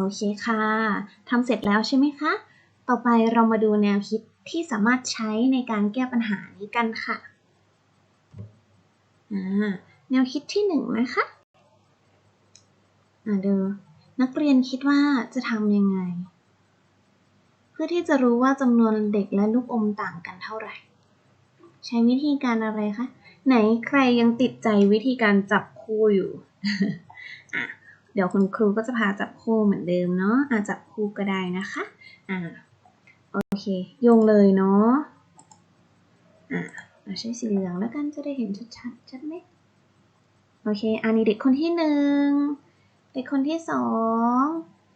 โอเคค่ะทำเสร็จแล้วใช่ไหมคะ ต่อไปเรามาดูแนวคิดที่สามารถใช้ในการแก้ปัญหานี้กันค่ะ แนวคิดที่หนึ่งนะคะอ่าดูนักเรียนคิดว่าจะทำยังไง เพื่อที่จะรู้ว่าจำนวนเด็กและลูกอมต่างกันเท่าไหร่ ใช้วิธีการอะไรคะ ไหนใครยังติดใจวิธีการจับคู่อยู่ ดี๋ยวคุณครูก็จะพาจับคู่เหมือนเดิมเนาะอะจับคู่ก็ได้นะคะอ่าโอเคโยงเลยเนาะอะเราใช้สีเหลืองแล้วกันจะได้เห็นชัดๆชัดไหมโอเค อันนี้เด็กคนที่หนึ่งเด็กคนที่สอง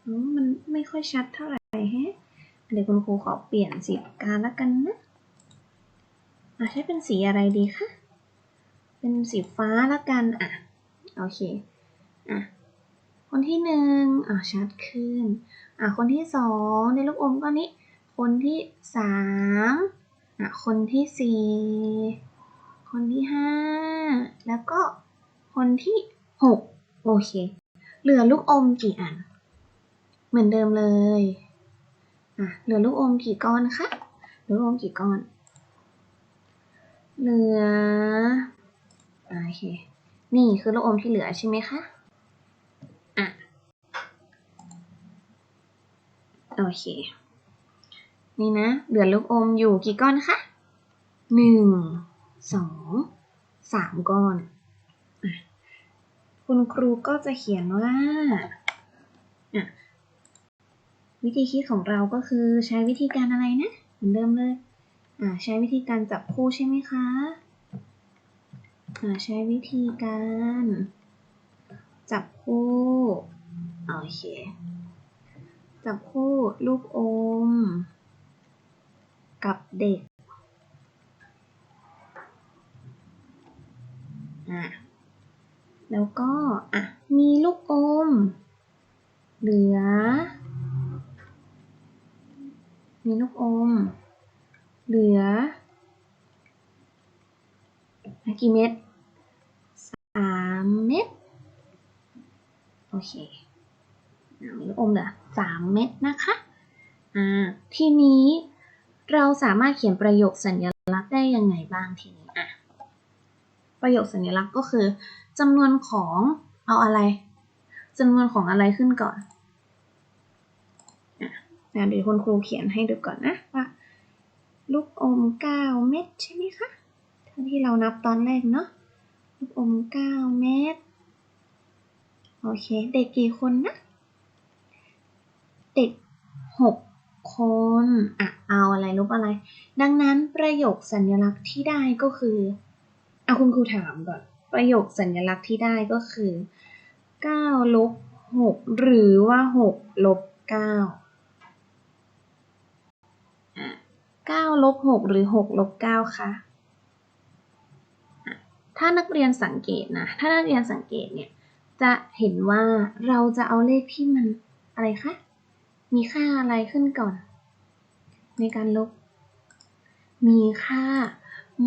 อืมมันไม่ค่อยชัดเท่าไหร่แฮะเดี๋ยวคุณครูขอเปลี่ยนสีปากาแล้วกันนะอะใช้เป็นสีอะไรดีคะเป็นสีฟ้าแล้วกันอะโอเคอะ คนที่หนึ่งอะชัดขึ้นอะคนที่สองในลูกอมก้อนนี้ คนที่สามอะคนที่สี่คนที่ห้าแล้วก็คนที่หกโอเค เหลือลูกอมกี่อัน เหมือนเดิมเลยอะเหลือลูกอมกี่ก้อนคะเหลือลูกอมกี่ก้อน เหลืออะโอเค นี่คือลูกอมที่เหลือใช่ไหมคะ โอเค นี่นะเหลือดลูกอมอยู่กี่ก้อนคะหนึ่งสองสามก้อน คุณครูก็จะเขียนว่า วิธีคิดของเราก็คือใช้วิธีการอะไรนะเหมือนเดิมเลยอ่าใช้วิธีการจับคู่ใช่ไหมคะใช้วิธีการ จับคู่ โอเค จับคู่ลูกอม กับเด็กอะแล้วก็อะมีลูกอม เหลือ มีลูกอม เหลือกี่เม็ดสามเม็ด โอเค ลูกอมเหลือสามเม็ดนะคะอ่าทีนี้เราสามารถเขียนประโยคสัญลักษณ์ได้ยังไงบ้างทีนี้อะประโยคสัญลักษณ์ก็คือจำนวนของเอาอะไรจำนวนของอะไรขึ้นก่อนอะเดี๋ยวคุณครูเขียนให้ดูก่อนนะว่าลูกอม 9 เม็ดใช่ไหมคะเท่าที่เรานับตอนแรกเนาะลูกอม 9 เม็ดโอเค เด็กกี่คนนะ ด็ก6คนอะเอาอะไรลบอะไร ดังนั้นประโยคสัญลักษณ์ที่ได้ก็คือเอาคุณครูถามก่อน ประโยคสัญลักษณ์ที่ได้ก็คือ9ลบ6หรือว่า6ลบ9 9ลบ6หรือ6ลบ9คะอะถ้านักเรียนสังเกตนะ ถ้านักเรียนสังเกตเนี่ย จะเห็นว่าเราจะเอาเลขที่มันอะไรคะ มีค่าอะไรขึ้นก่อน ในการลบ มีค่า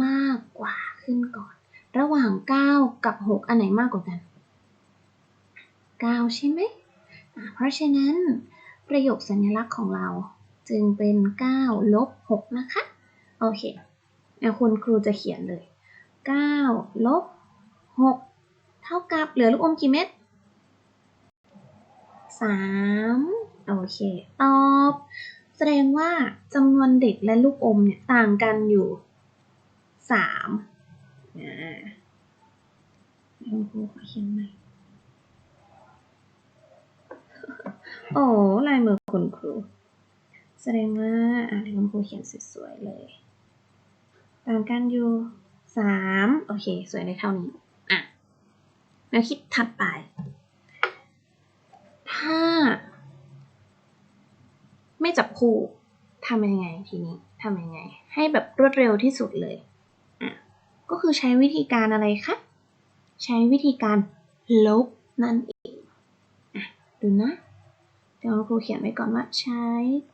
มากกว่าขึ้นก่อน ระหว่าง 9 กับ 6 อันไหนมากกว่ากัน 9 ใช่ไหม เพราะฉะนั้นประโยคสัญลักษณ์ของเราจึงเป็น 9 ลบ 6 นะคะ โอเคแล้วคุณครูจะเขียนเลย 9 ลบ 6 เท่ากับเหลือลูกอมกี่เม็ด 3 โอเค ตอบ แสดงว่าจำนวนเด็กและลูกอมเนี่ยต่างกันอยู่3อ่าคุณครูขอเขียนใหม่ โอ้ลายมือคุณครู แสดงว่าอะคุณครูเขียนสวยๆเลย ต่างกันอยู่สามโอเค สวยในเท่านี้ อะ แล้วคิดถัดไป ถ้า ไม่จับคู่ทำยังไงทีนี้ทำยังไง ให้แบบรวดเร็วที่สุดเลยอะก็คือใช้วิธีการอะไรคะใช้วิธีการลบนั่นเองอะดูนะเดี๋ยวครูเขียนไว้ก่อนว่าใช้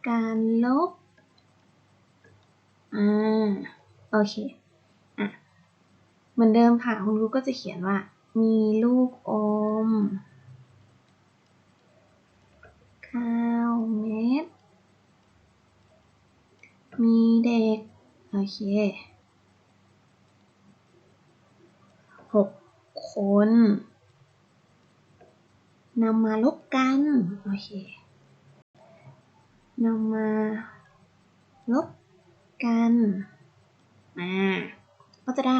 การลบอ่าโอเคอะเหมือนเดิมค่ะคุณครูก็จะเขียนว่า มีลูกอม9มี มีเด็ก โอเคหกคนนำมาลบกัน โอเคนำมาลบกันอ่าก็จะได้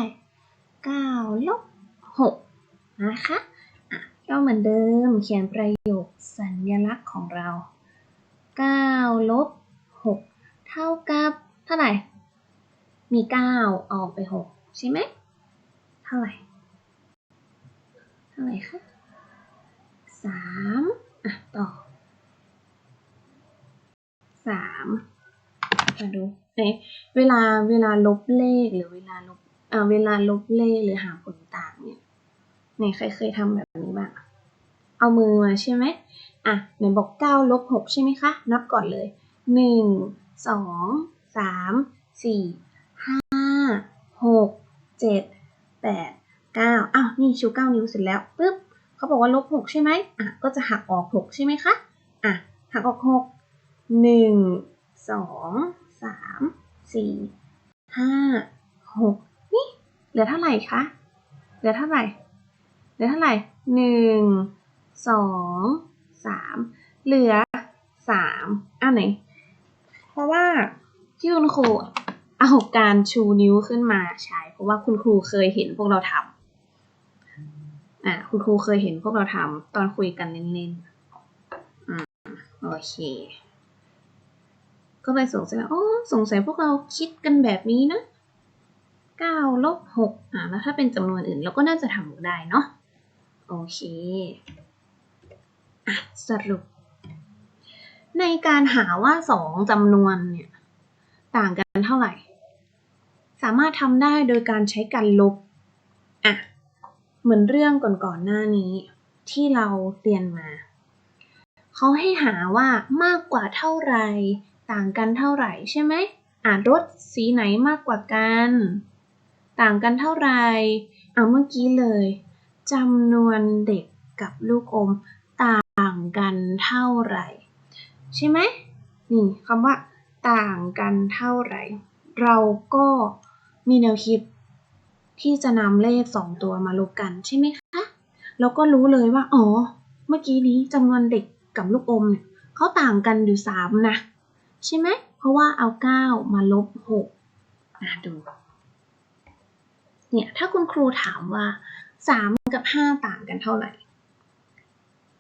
เก้าลบหกนะคะอะก็เหมือนเดิมเขียนประโยคสัญลักษณ์ของเราเก้าลบหก เท่ากับเท่าไหร่ มีเก้าออกไปหกใช่ไหม เท่าไหร่ เท่าไหร่คะสามอะ ต่อสามมาดูเอ๊ะเวลาเวลาลบเลขหรือเวลาลบเอ่อเวลาลบเลขหรือหาผลต่างเนี่ยไหนใครเคยทำแบบนี้บ้าง เอามือมาใช่ไหมอะไหนบอกเก้าลบหกใช่ไหมคะ นับก่อนเลยหนึ่ง สองสามสี่ห้าหกเจ็ดแปดเก้าอ้าวนี่ชูเก้านิ้วเสร็จแล้วปุ๊บเขาบอกว่าลบหกใช่ไหมอะก็จะหักออกหกใช่ไหมคะอะหักออกหกหนึ่งสองสามสี่ห้าหกนี่เหลือเท่าไหร่คะเหลือเท่าไหร่เหลือเท่าไหร่หนึ่งสองสามเหลือสามอะไหน เพราะว่าที่คุณครูเอาการชูนิ้วขึ้นมาใช้ เพราะว่าคุณครูเคยเห็นพวกเราทำอะคุณครูเคยเห็นพวกเราทำตอนคุยกันเล่นๆอ่าโอเค ก็เลยสงสัยว่าอ๋อสงสัยพวกเราคิดกันแบบนี้นะเก้าลบหกอะแล้วถ้าเป็นจำนวนอื่นเราก็น่าจะทำได้เนาะโอเค อะ สรุป ในการหาว่าสองจำนวนเนี่ยต่างกันเท่าไหร่ สามารถทำได้โดยการใช้การลบ อะ เหมือนเรื่องก่อนๆหน้านี้ที่เราเรียนมา เขาให้หาว่ามากกว่าเท่าไหร่ต่างกันเท่าไหร่ใช่ไหมอ่ารถสีไหนมากกว่ากัน ต่างกันเท่าไหร่เอาเมื่อกี้เลยจำนวนเด็กกับลูกอม ต่างกันเท่าไหร่ ใช่ไหมนี่คำว่า ต่างกันเท่าไหร่ เราก็มีแนวคิดที่จะนำเลขสองตัวมาลบกันใช่ไหมคะแล้วก็รู้เลยว่า อ๋อ เมื่อกี้นี้จำนวนเด็กกับลูกอมเนี่ยเขาต่างกันอยู่สามนะ ใช่ไหม เพราะว่าเอาเก้ามาลบหกอะดูเนี่ยถ้าคุณครูถามว่าสามกับห้าต่างกันเท่าไหร่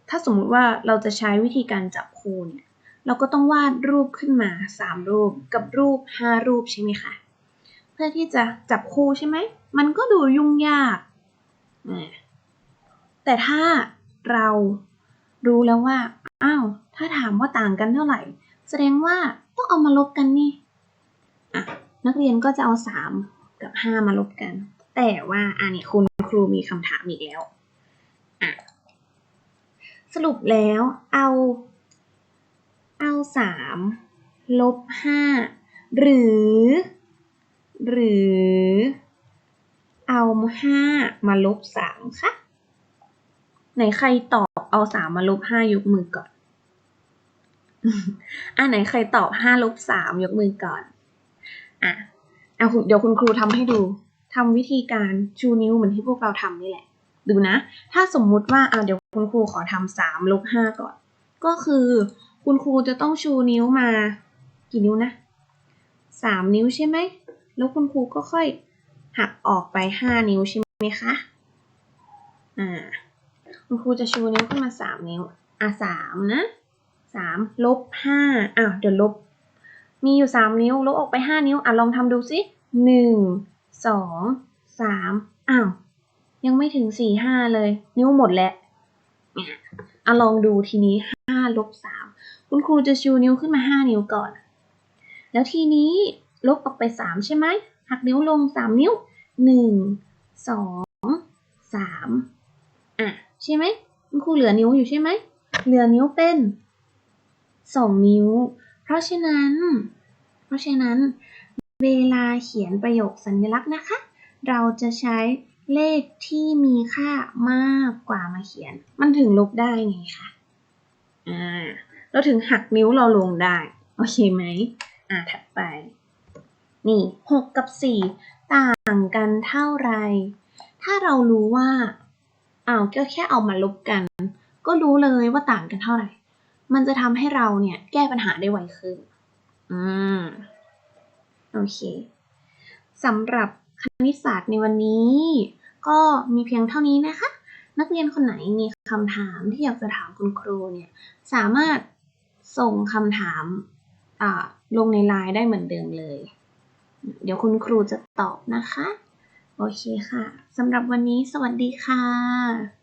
ถ้าสมมุติว่าเราจะใช้วิธีการจับคู่เนี่ย เราก็ต้องวาดรูปขึ้นมาสามรูปกับรูปห้ารูปใช่ไหมคะเพื่อที่จะจับคู่ใช่ไหมมันก็ดูยุ่งยากแต่ถ้าเรารู้แล้วว่าอ้าวถ้าถามว่าต่างกันเท่าไหร่ แสดงว่าต้องเอามาลบกันนี่อะนักเรียนก็จะเอาสามกับห้ามาลบกัน แต่ว่าอันนี้คุณครูมีคำถามอีกแล้วอะสรุปแล้วเอา เอาสามลบห้าหรือ หรือ เอาห้ามาลบสามคะไหนใครตอบเอาสามมาลบห้ายกมือก่อนอะไหนใครตอบห้าลบสามยกมือก่อนอะเอาเดี๋ยวคุณครูทำให้ดูทำวิธีการชูนิ้วเหมือนที่พวกเราทำนี่แหละ ดูนะ ถ้าสมมุติว่าอะเดี๋ยวคุณครูขอทำสามลบห้าก่อน ก็คือ คุณครูจะต้องชูนิ้วมา กี่นิ้วนะสามนิ้วใช่ไหม แล้วคุณครูก็ค่อยหักออกไปห้านิ้วใช่ไหมคะ อ่า คุณครูจะชูนิ้วขึ้นมาสามนิ้ว อะสามนะสามลบห้าอ้าวเดี๋ยวลบ มีอยู่สามนิ้ว ลบออกไปห้านิ้ว อะลองทำดูสิหนึ่งสองสามอ้าว ยังไม่ถึงสี่ห้าเลย นิ้วหมดแล้วอะอะลองดูทีนี้ห้าลบสาม คุณครูจะชูนิ้วขึ้นมาห้านิ้วก่อน แล้วทีนี้ลบออกไปสามใช่ไหม หักนิ้วลงสามนิ้วหนึ่งสองสามอะ ใช่ไหม คุณครูเหลือนิ้วอยู่ใช่ไหม เหลือนิ้วเป็นสองนิ้ว เพราะฉะนั้น เพราะฉะนั้น เวลาเขียนประโยคสัญลักษณ์นะคะ เราจะใช้เลขที่มีค่ามากกว่ามาเขียน มันถึงลบได้ไงคะ อ่า เราถึงหักนิ้วเราลงได้ โอเคไหมอ่าถัดไป นี่หกกับสี่ต่างกันเท่าไหร่ถ้าเรารู้ว่าอ้าวก็แค่เอามาลบกัน ก็รู้เลยว่าต่างกันเท่าไหร่ มันจะทำให้เราเนี่ยแก้ปัญหาได้ไวขึ้น อืม โอเคสำหรับคณิตศาสตร์ในวันนี้ ก็มีเพียงเท่านี้นะคะ นักเรียนคนไหนมีคำถามที่อยากจะถามคุณครูเนี่ย สามารถ ส่งคำถามลงในไลน์ได้เหมือนเดิมเลย เดี๋ยวคุณครูจะตอบนะคะ โอเคค่ะสำหรับวันนี้สวัสดีค่ะ